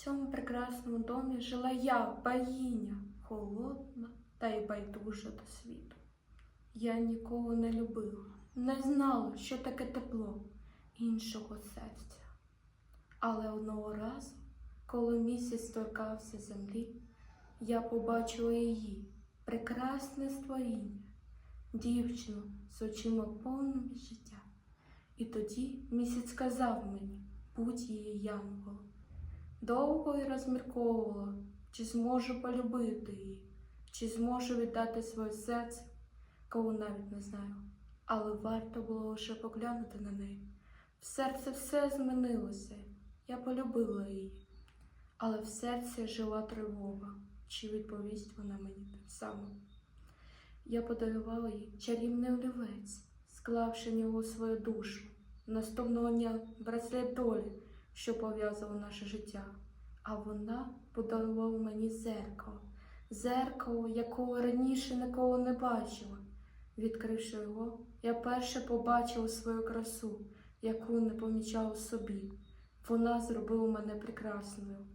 цьому прекрасному домі жила я, богиня, холодна та й байдужа до світу. Я нікого не любила, не знала, що таке тепло іншого серця. Але одного разу, коли місяць торкався землі, я побачила її, прекрасне створіння, дівчину з очима повними життя. І тоді місяць сказав мені, будь її янголом. Довго й розмірковувала, чи зможу полюбити її, чи зможу віддати своє серце, кого навіть не знаю. Але варто було лише поглянути на неї. В серці все змінилося, я полюбила її. Але в серці жила тривога, чи відповість вона мені тим самим. Я подарувала їй чарівний олівець, склавши в нього свою душу. Наступного дня браслет долі, що пов'язував наше життя. А вона подарувала мені зеркало, зеркало, якого раніше ніколи не бачила. Відкривши його, я перше побачила свою красу, яку не помічала собі. Вона зробила мене прекрасною.